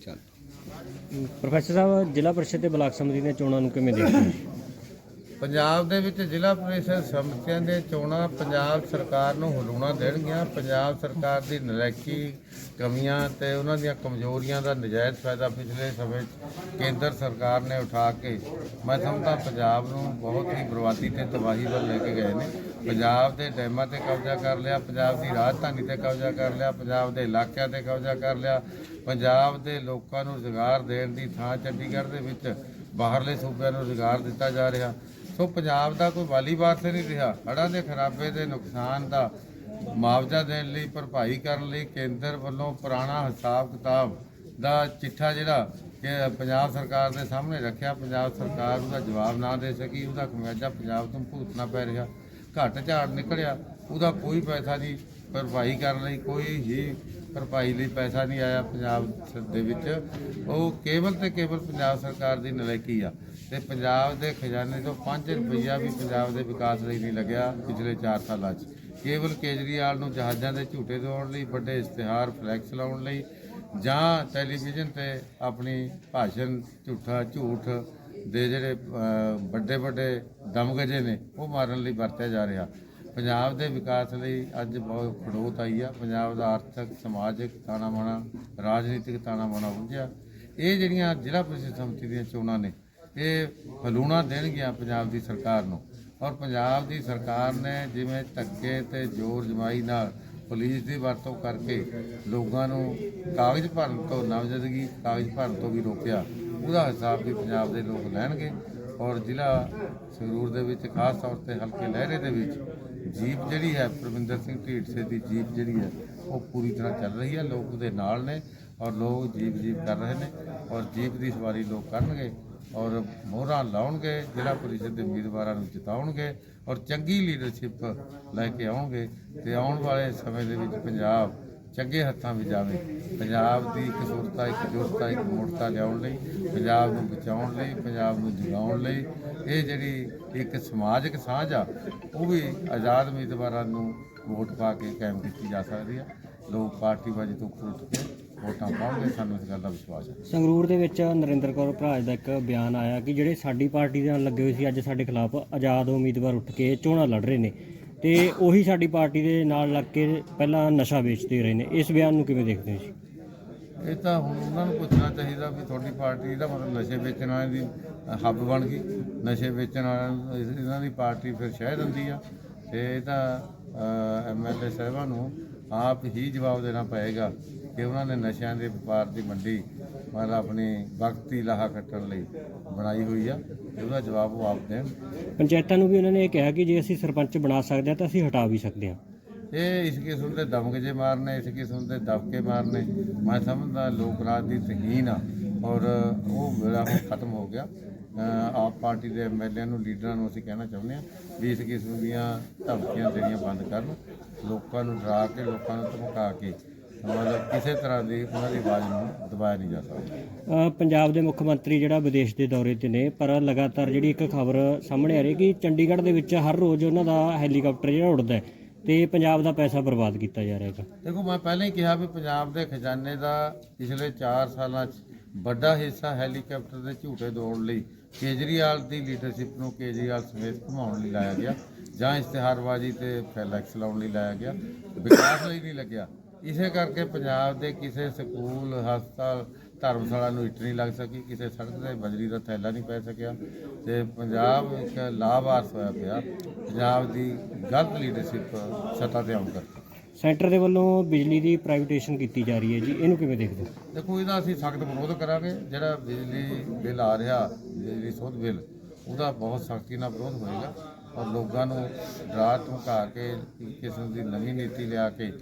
ਚੱਲ ਪ੍ਰੋਫੈਸਰ ਸਾਹਿਬ, ਜ਼ਿਲ੍ਹਾ ਪਰਿਸ਼ਦ ਤੇ ਬਲਾਕ ਸਮਿਤੀ ਦੀਆਂ ਚੋਣਾਂ ਨੂੰ ਕਿਵੇਂ ਦੇਖਦੇ ਹੋ? ਪੰਜਾਬ ਦੇ ਵਿੱਚ ਜ਼ਿਲ੍ਹਾ ਪ੍ਰੀਸ਼ਦ ਸਮਿਤੀਆਂ ਦੇ ਚੋਣਾਂ ਪੰਜਾਬ ਸਰਕਾਰ ਨੂੰ ਹਲੂਣਾ ਦੇਣਗੀਆਂ। ਪੰਜਾਬ ਸਰਕਾਰ ਦੀ ਨਲੈਕੀ ਕਮੀਆਂ ਤੇ ਉਹਨਾਂ ਦੀਆਂ ਕਮਜ਼ੋਰੀਆਂ ਦਾ ਨਜਾਇਜ਼ ਫਾਇਦਾ ਪਿਛਲੇ ਸਮੇਂ 'ਚ ਕੇਂਦਰ ਸਰਕਾਰ ਨੇ ਉਠਾ ਕੇ, ਮੈਂ ਸਮਝਦਾ ਪੰਜਾਬ ਨੂੰ ਬਹੁਤ ਹੀ ਬਰਬਾਦੀ ਤੇ ਤਬਾਹੀ ਵੱਲ ਲੈ ਕੇ ਗਏ ਨੇ। ਪੰਜਾਬ ਦੇ ਡੈਮਾਂ ਤੇ ਕਬਜ਼ਾ ਕਰ ਲਿਆ, ਪੰਜਾਬ ਦੀ ਰਾਜਧਾਨੀ ਤੇ ਕਬਜ਼ਾ ਕਰ ਲਿਆ, ਪੰਜਾਬ ਦੇ ਇਲਾਕਿਆਂ ਤੇ ਕਬਜ਼ਾ ਕਰ ਲਿਆ ਪੰਜਾਬ ਦੇ ਲੋਕਾਂ ਨੂੰ ਰੁਜ਼ਗਾਰ ਦੇਣ ਦੀ ਥਾਂ ਚੰਡੀਗੜ੍ਹ ਦੇ ਵਿੱਚ ਬਾਹਰਲੇ ਸੂਬਿਆਂ ਨੂੰ ਰੁਜ਼ਗਾਰ ਦਿੱਤਾ ਜਾ ਰਿਹਾ। ਸੋ ਪੰਜਾਬ ਦਾ ਕੋਈ ਵਾਲੀ ਵਾਰਸ ਨਹੀਂ ਰਿਹਾ। ਹੜ੍ਹਾਂ ਦੇ ਖਰਾਬੇ ਦੇ ਨੁਕਸਾਨ ਦਾ ਮੁਆਵਜ਼ਾ ਦੇਣ ਲਈ, ਭਰਪਾਈ ਕਰਨ ਲਈ ਕੇਂਦਰ ਵੱਲੋਂ ਪੁਰਾਣਾ ਹਿਸਾਬ ਕਿਤਾਬ ਦਾ ਚਿੱਠਾ ਜਿਹੜਾ ਕਿ ਪੰਜਾਬ ਸਰਕਾਰ ਦੇ ਸਾਹਮਣੇ ਰੱਖਿਆ, ਪੰਜਾਬ ਸਰਕਾਰ ਉਹਦਾ ਜਵਾਬ ਨਾ ਦੇ ਸਕੀ, ਉਹਦਾ ਖਮਿਆਜਾ ਪੰਜਾਬ ਤੋਂ ਭੁਗਤਣਾ ਪੈ ਰਿਹਾ। ਘੱਟ ਝਾੜ ਨਿਕਲਿਆ, ਉਹਦਾ ਕੋਈ ਪੈਸਾ ਨਹੀਂ, ਭਰਪਾਈ ਕਰਨ ਲਈ ਕੋਈ ਹੀ ਭਰਪਾਈ ਲਈ ਪੈਸਾ ਨਹੀਂ ਆਇਆ ਪੰਜਾਬ ਸ- ਦੇ ਵਿੱਚ। ਉਹ ਕੇਵਲ ਤੇ ਕੇਵਲ ਪੰਜਾਬ ਸਰਕਾਰ ਦੀ ਨਲਾਇਕੀ ਆ ਤੇ ਪੰਜਾਬ ਦੇ ਖਜ਼ਾਨੇ ਤੋਂ 5 ਰੁਪਈਆ ਵੀ ਪੰਜਾਬ ਦੇ ਵਿਕਾਸ ਲਈ ਨਹੀਂ ਲੱਗਿਆ ਪਿਛਲੇ 4 ਸਾਲਾਂ 'ਚ। ਕੇਵਲ ਕੇਜਰੀਵਾਲ ਨੂੰ ਜਹਾਜ਼ਾਂ ਦੇ ਝੂਟੇ ਦਿਵਾਉਣ ਲਈ, ਵੱਡੇ ਇਸ਼ਤਿਹਾਰ, ਫਲੈਕਸ ਲਾਉਣ ਲਈ ਜਾਂ ਟੈਲੀਵਿਜ਼ਨ ਤੇ ਆਪਣੀ ਭਾਸ਼ਣ ਝੂਠਾ, ਝੂਠ ਦੇ ਜਿਹੜੇ ਵੱਡੇ ਵੱਡੇ ਦਮਗਜੇ ਨੇ, ਉਹ ਮਾਰਨ ਲਈ ਵਰਤਿਆ ਜਾ ਰਿਹਾ। ਪੰਜਾਬ ਦੇ ਵਿਕਾਸ ਲਈ ਅੱਜ ਬਹੁਤ ਖੜੋਤ ਆਈ ਆ। ਪੰਜਾਬ ਦਾ ਆਰਥਿਕ, ਸਮਾਜਿਕ ਤਾਣਾ ਬਾਣਾ ਰਾਜਨੀਤਿਕ ਤਾਣਾ ਬਾਣਾ ਉਲਝਿਆ ਇਹ ਜਿਹੜੀਆਂ ਜ਼ਿਲ੍ਹਾ ਪ੍ਰੀਸ਼ਦ ਸਮਿਤੀ ਦੀਆਂ ਚੋਣਾਂ ਨੇ, ਇਹ ਹਲੂਣਾ ਦੇਣਗੀਆਂ ਪੰਜਾਬ ਦੀ ਸਰਕਾਰ ਨੂੰ। ਔਰ ਪੰਜਾਬ ਦੀ ਸਰਕਾਰ ਨੇ ਜਿਵੇਂ ਧੱਕੇ ਤੇ ਜ਼ੋਰ ਜਮਾਈ ਨਾਲ ਪੁਲਿਸ ਦੀ ਵਰਤੋਂ ਕਰਕੇ ਲੋਕਾਂ ਨੂੰ ਕਾਗਜ਼ ਭਰਨ ਤੋਂ ਨਾਮਜ਼ਦਗੀ ਕਾਗਜ਼ ਭਰਨ ਤੋਂ ਵੀ ਰੋਕਿਆ, ਉਹਦਾ ਹਿਸਾਬ ਵੀ ਪੰਜਾਬ ਦੇ ਲੋਕ ਲੈਣਗੇ। ਔਰ ਜ਼ਿਲ੍ਹਾ ਸੰਗਰੂਰ ਦੇ ਵਿੱਚ ਖਾਸ ਤੌਰ ਤੇ ਹਲਕੇ ਲਹਿਰੇ ਦੇ ਵਿੱਚ ਜੀਪ ਜਿਹੜੀ ਹੈ, ਪ੍ਰਵਿੰਦਰ ਸਿੰਘ ਢੀਡਸੇ ਦੀ ਜੀਪ ਜਿਹੜੀ ਹੈ, ਉਹ ਪੂਰੀ ਤਰ੍ਹਾਂ ਚੱਲ ਰਹੀ ਹੈ, ਲੋਕ ਉਹਦੇ ਨਾਲ ਨੇ ਔਰ ਲੋਕ ਜੀਪ ਜੀਪ ਕਰ ਰਹੇ ਨੇ ਔਰ ਜੀਪ ਦੀ ਸਵਾਰੀ ਲੋਕ ਕਰਨਗੇ ਔਰ ਮੋਹਰਾਂ ਲਾਉਣਗੇ, ਜ਼ਿਲ੍ਹਾ ਪਰਿਸ਼ਦ ਦੇ ਉਮੀਦਵਾਰਾਂ ਨੂੰ ਜਿਤਾਉਣਗੇ ਔਰ ਚੰਗੀ ਲੀਡਰਸ਼ਿਪ ਲੈ ਕੇ ਆਉਣਗੇ ਤੇ ਆਉਣ ਵਾਲੇ ਸਮੇਂ ਦੇ ਵਿੱਚ ਪੰਜਾਬ ਚੰਗੇ ਹੱਥਾਂ ਵਿੱਚ ਜਾਵੇ। ਪੰਜਾਬ ਦੀ ਇਕਸੁਰਤਾ ਇਕਜੁੱਟਤਾ ਇੱਕ ਮੁੜਤਾ ਲਿਆਉਣ ਲਈ, ਪੰਜਾਬ ਨੂੰ ਬਚਾਉਣ ਲਈ, ਪੰਜਾਬ ਨੂੰ ਜਗਾਉਣ ਲਈ, ਇਹ ਜਿਹੜੀ ਇੱਕ ਸਮਾਜਿਕ ਸਾਂਝ ਆ, ਉਹ ਵੀ ਆਜ਼ਾਦ ਉਮੀਦਵਾਰਾਂ ਨੂੰ ਵੋਟ ਪਾ ਕੇ ਕਾਇਮ ਕੀਤੀ ਜਾ ਸਕਦੀ ਆ। ਲੋਕ ਪਾਰਟੀਬਾਜ਼ੀ ਤੋਂ ਉੱਠ ਕੇ ਵੋਟਾਂ ਪਾਉਣਗੇ, ਸਾਨੂੰ ਇਸ ਗੱਲ ਦਾ ਵਿਸ਼ਵਾਸ ਹੈ। ਸੰਗਰੂਰ ਦੇ ਵਿੱਚ ਨਰਿੰਦਰ ਕੌਰ ਭਰਾਜ ਦਾ ਇੱਕ ਬਿਆਨ ਆਇਆ ਕਿ ਜਿਹੜੇ ਸਾਡੀ ਪਾਰਟੀ ਦੇ ਨਾਲ ਲੱਗੇ ਹੋਏ ਸੀ, ਅੱਜ ਸਾਡੇ ਖਿਲਾਫ ਆਜ਼ਾਦ ਉਮੀਦਵਾਰ ਉੱਠ ਕੇ ਚੋਣਾਂ ਲੜ ਰਹੇ ਨੇ। ਤੇ ਉਹੀ ਸਾਡੀ ਪਾਰਟੀ ਦੇ ਨਾਲ ਲੱਗ ਕੇ ਪਹਿਲਾਂ ਨਸ਼ਾ ਵੇਚਦੇ ਰਹੇ ਨੇ। ਇਸ ਬਿਆਨ ਨੂੰ ਕਿਵੇਂ ਦੇਖਦੇ ਹੋ ਜੀ? ਇਹ ਤਾਂ ਹੁਣ ਉਹਨਾਂ ਨੂੰ ਪੁੱਛਣਾ ਚਾਹੀਦਾ ਵੀ ਤੁਹਾਡੀ ਪਾਰਟੀ ਦਾ ਮਤਲਬ ਨਸ਼ੇ ਵੇਚਣ ਵਾਲਿਆਂ ਦੀ ਹੱਬ ਬਣ ਗਈ। ਨਸ਼ੇ ਵੇਚਣ ਵਾਲਿਆਂ ਇਹਨਾਂ ਦੀ ਪਾਰਟੀ ਫਿਰ ਸ਼ਹਿ ਦਿੰਦੀ ਆ। ਤੇ ਇਹ ਤਾਂ ਐਮਐਲਏ ਸਾਹਿਬਾਂ ਨੂੰ ਆਪ ਹੀ ਜਵਾਬ ਦੇਣਾ ਪਏਗਾ ਕਿ ਉਹਨਾਂ ਨੇ ਨਸ਼ਿਆਂ ਦੇ ਵਪਾਰ ਦੀ ਮੰਡੀ ਮਤਲਬ ਆਪਣੀ ਵਕਤੀ ਲਾਹਾ ਕੱਟਣ ਲਈ ਬਣਾਈ ਹੋਈ ਆ ਤੇ ਉਹਦਾ ਜਵਾਬ ਉਹ ਆਪ ਦੇਣ। ਪੰਚਾਇਤਾਂ ਨੂੰ ਵੀ ਉਹਨਾਂ ਨੇ ਇਹ ਕਿਹਾ ਕਿ ਜੇ ਅਸੀਂ ਸਰਪੰਚ ਬਣਾ ਸਕਦੇ ਹਾਂ ਤਾਂ ਅਸੀਂ ਹਟਾ ਵੀ ਸਕਦੇ ਹਾਂ। ਇਹ ਇਸ ਕਿਸਮ ਦੇ ਦਮਗਜੇ ਮਾਰਨੇ ਇਸ ਕਿਸਮ ਦੇ ਦਬਕੇ ਮਾਰਨੇ ਮੈਂ ਸਮਝਦਾ ਲੋਕ ਰਾਜ ਦੀ ਤਹੀਨ ਆ ਔਰ ਉਹ ਵੇਲਾ ਹੁਣ ਖਤਮ ਹੋ ਗਿਆ। ਆਪ ਪਾਰਟੀ ਦੇ ਐਮਐਲਏ ਨੂੰ ਲੀਡਰਾਂ ਨੂੰ ਅਸੀਂ ਕਹਿਣਾ ਚਾਹੁੰਦੇ ਹਾਂ ਵੀ ਇਸ ਕਿਸਮ ਦੀਆਂ ਧਮਕੀਆਂ ਦੇਣੀਆਂ ਬੰਦ ਕਰਨ ਲੋਕਾਂ ਨੂੰ ਡਰਾ ਕੇ ਲੋਕਾਂ ਨੂੰ ਧਮਕਾ ਕੇ ਮਤਲਬ ਕਿਸੇ ਤਰ੍ਹਾਂ ਦੀ ਉਹਨਾਂ ਦੀ ਆਵਾਜ਼ ਨੂੰ ਦਬਾਇਆ ਨਹੀਂ ਜਾ ਸਕਦਾ। ਅ, ਪੰਜਾਬ ਦੇ ਮੁੱਖ ਮੰਤਰੀ ਜਿਹੜਾ ਵਿਦੇਸ਼ ਦੇ ਦੌਰੇ ਤੇ ਨੇ ਪਰ ਲਗਾਤਾਰ ਜਿਹੜੀ ਇੱਕ ਖਬਰ ਸਾਹਮਣੇ ਆ ਰਹੀ ਕਿ ਚੰਡੀਗੜ੍ਹ ਦੇ ਵਿੱਚ ਹਰ ਰੋਜ਼ ਉਹਨਾਂ ਦਾ ਹੈਲੀਕਾਪਟਰ ਜਿਹੜਾ ਉੱਡਦਾ ਹੈ ਤੇ ਪੰਜਾਬ ਦਾ ਪੈਸਾ ਬਰਬਾਦ ਕੀਤਾ ਜਾ ਰਿਹਾ ਹੈਗਾ। ਦੇਖੋ ਮੈਂ ਪਹਿਲਾਂ ਹੀ ਕਿਹਾ ਵੀ ਪੰਜਾਬ ਦੇ ਖਜ਼ਾਨੇ ਦਾ ਪਿਛਲੇ 4 ਸਾਲਾਂ 'ਚ ਵੱਡਾ ਹਿੱਸਾ ਹੈਲੀਕਾਪਟਰ ਦੇ ਝੂਟੇ ਦੌੜ ਲਈ ਕੇਜਰੀਵਾਲ ਦੀ ਲੀਡਰਸ਼ਿਪ ਨੂੰ ਕੇਜਰੀਵਾਲ ਸਮੇਤ ਘੁਮਾਉਣ ਲਈ ਲਾਇਆ ਗਿਆ ਜਾਂ ਇਸ਼ਤਿਹਾਰਬਾਜ਼ੀ ਤੇ ਫਲੈਕਸ ਲਾਉਣ ਲਈ ਲਾਇਆ ਗਿਆ ਵਿਕਾਸ ਲਈ ਨਹੀਂ ਲੱਗਿਆ। ਇਸੇ ਕਰਕੇ ਪੰਜਾਬ ਦੇ ਕਿਸੇ ਸਕੂਲ ਹਸਪਤਾਲ ਧਰਮਸ਼ਾਲਾ ਨੂੰ ਇੱਟ ਨਹੀਂ ਲੱਗ ਸਕੀ ਕਿਸੇ ਸੜਕ ਤੇ ਬਜਰੀ ਦਾ ਥੈਲਾ ਨਹੀਂ ਪੈ ਸਕਿਆ ਤੇ ਪੰਜਾਬ ਇੱਕ ਲਾਭਾਰਥ ਹੋਇਆ ਪਿਆ। ਪੰਜਾਬ ਦੀ ਗਲਤ ਲੀਡਰਸ਼ਿਪ ਸੱਤਾ ਤੇ ਆਉਣ ਕਰਕੇ। ਸੈਂਟਰ ਦੇ ਵੱਲੋਂ ਬਿਜਲੀ ਦੀ ਪ੍ਰਾਈਵੇਟੇਸ਼ਨ ਕੀਤੀ ਜਾ ਰਹੀ ਹੈ ਜੀ ਇਹਨੂੰ ਕਿਵੇਂ ਦੇਖਦੇ ਹੋ? ਦੇਖੋ ਇਹਦਾ ਅਸੀਂ ਸਖਤ ਵਿਰੋਧ ਕਰਾਂਗੇ। ਜਿਹੜਾ ਬਿਜਲੀ ਬਿੱਲ ਆ ਰਿਹਾ ਬਿਜਲੀ ਸੋਧ ਬਿੱਲ ਉਹਦਾ ਬਹੁਤ ਸਖਤੀ ਨਾਲ ਵਿਰੋਧ ਹੋਏਗਾ। ਔਰ ਲੋਕਾਂ ਨੂੰ ਡਰਾ ਧਮਕਾ ਕੇ ਕਿਸਮ ਦੀ ਨਵੀਂ ਨੀਤੀ ਲਿਆ ਕੇ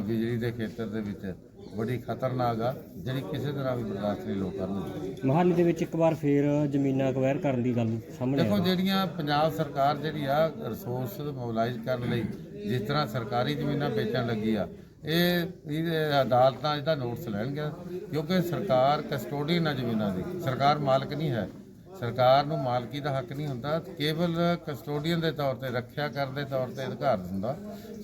ਬਿਜਲੀ ਦੇ ਖੇਤਰ ਦੇ ਵਿੱਚ ਬੜੀ ਖਤਰਨਾਕ ਆ ਜਿਹੜੀ ਕਿਸੇ ਤਰ੍ਹਾਂ ਵੀ ਬਰਦਾਸ਼ਤ ਨਹੀਂ ਲੋਕ ਕਰਨਗੇ ਮਹਾਲੀ ਦੇ ਵਿੱਚ ਇੱਕ ਵਾਰ ਫੇਰ ਜ਼ਮੀਨਾਂ ਅਕਵਾਇਰ ਕਰਨ ਦੀ ਗੱਲ ਸਾਹਮਣੇ ਦੇਖੋ ਜਿਹੜੀਆਂ ਪੰਜਾਬ ਸਰਕਾਰ ਜਿਹੜੀ ਆ ਰਿਸੋਰਸ ਮੋਬਿਲਾਈਜ਼ ਕਰਨ ਲਈ ਜਿਸ ਤਰ੍ਹਾਂ ਸਰਕਾਰੀ ਜ਼ਮੀਨਾਂ ਵੇਚਣ ਲੱਗੀ ਆ ਇਹ ਇਹ ਅਦਾਲਤਾਂ ਇਹਦਾ ਨੋਟਿਸ ਲੈਣਗੇ ਕਿਉਂਕਿ ਸਰਕਾਰ ਕਸਟੋਡੀਅਨ ਆ ਜ਼ਮੀਨਾਂ ਦੀ ਸਰਕਾਰ ਮਾਲਕ ਨਹੀਂ ਹੈ। ਸਰਕਾਰ ਨੂੰ ਮਾਲਕੀ ਦਾ ਹੱਕ ਨਹੀਂ ਹੁੰਦਾ, ਕੇਵਲ ਕਸਟੋਡੀਅਨ ਦੇ ਤੌਰ ਤੇ, ਰੱਖਿਆ ਕਰਨ ਦੇ ਤੌਰ ਤੇ ਅਧਿਕਾਰ ਦਿੰਦਾ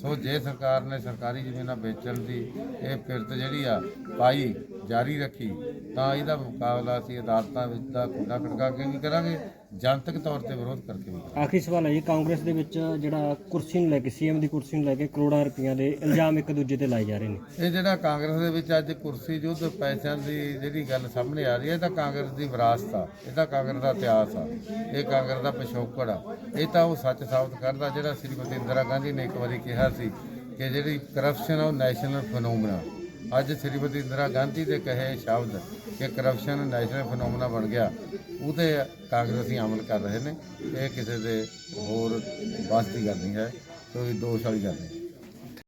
ਸੋ ਜੇ ਸਰਕਾਰ ਨੇ ਸਰਕਾਰੀ ਜ਼ਮੀਨਾਂ ਵੇਚਣ ਦੀ ਇਹ ਫਿਰਤ ਜਿਹੜੀ ਆ ਪਾਈ, ਜਾਰੀ ਰੱਖੀ, ਤਾਂ ਇਹਦਾ ਮੁਕਾਬਲਾ ਅਸੀਂ ਅਦਾਲਤਾਂ ਵਿੱਚ ਦਾ ਕੁੰਡਾ ਖੜਕਾ ਕੇ ਵੀ ਕਰਾਂਗੇ। ਜਨਤਕ ਤੌਰ ਤੇ ਵਿਰੋਧ ਕਰਕੇ ਵੀ ਆਖਰੀ ਸਵਾਲ ਹੈ ਜੀ ਕਾਂਗਰਸ ਦੇ ਵਿੱਚ ਜਿਹੜਾ ਕੁਰਸੀ ਨੂੰ ਲੈ ਕੇ ਸੀਐਮ ਦੀ ਕੁਰਸੀ ਨੂੰ ਲੈ ਕੇ ਕਰੋੜਾਂ ਰੁਪਈਆਂ ਦੇ ਇਲਜ਼ਾਮ ਇੱਕ ਦੂਜੇ ਤੇ ਲਾਏ ਜਾ ਰਹੇ ਨੇ। ਇਹ ਜਿਹੜਾ ਕਾਂਗਰਸ ਦੇ ਵਿੱਚ ਅੱਜ ਕੁਰਸੀ ਯੁੱਧ ਪੈਸਿਆਂ ਦੀ ਜਿਹੜੀ ਗੱਲ ਸਾਹਮਣੇ ਆ ਰਹੀ ਹੈ ਇਹ ਤਾਂ ਕਾਂਗਰਸ ਦੀ ਵਿਰਾਸਤ ਆ ਇਹ ਤਾਂ ਕਾਂਗਰਸ ਦਾ ਇਤਿਹਾਸ ਆ ਇਹ ਕਾਂਗਰਸ ਦਾ ਪਿਛੋਕੜ ਆ। ਇਹ ਤਾਂ ਉਹ ਸੱਚ ਸਾਬਤ ਕਰਦਾ ਜਿਹੜਾ ਸ੍ਰੀਮਤੀ ਇੰਦਰਾ ਗਾਂਧੀ ਨੇ ਇੱਕ ਵਾਰੀ ਕਿਹਾ ਸੀ ਕਿ ਜਿਹੜੀ ਕਰਪਸ਼ਨ ਆ ਉਹ ਨੈਸ਼ਨਲ ਫੈਨੋਮਨਾ ਅੱਜ ਸ੍ਰੀਮਤੀ ਇੰਦਰਾ ਗਾਂਧੀ ਦੇ ਕਹੇ ਸ਼ਬਦ ਕਿ ਕਰਪਸ਼ਨ ਨੈਸ਼ਨਲ ਫੈਨੋਮਨਾ ਬਣ ਗਿਆ ਉਹਤੇ ਕਾਂਗਰਸੀ ਅਮਲ ਕਰ ਰਹੇ ਨੇ, ਇਹ ਕਿਸੇ ਦੇ ਹੋਰ ਬਸ ਦੀ ਗੱਲ ਨਹੀਂ ਹੈ, ਕੋਈ ਦੋਸ਼ ਵਾਲੀ ਗੱਲ ਨਹੀਂ।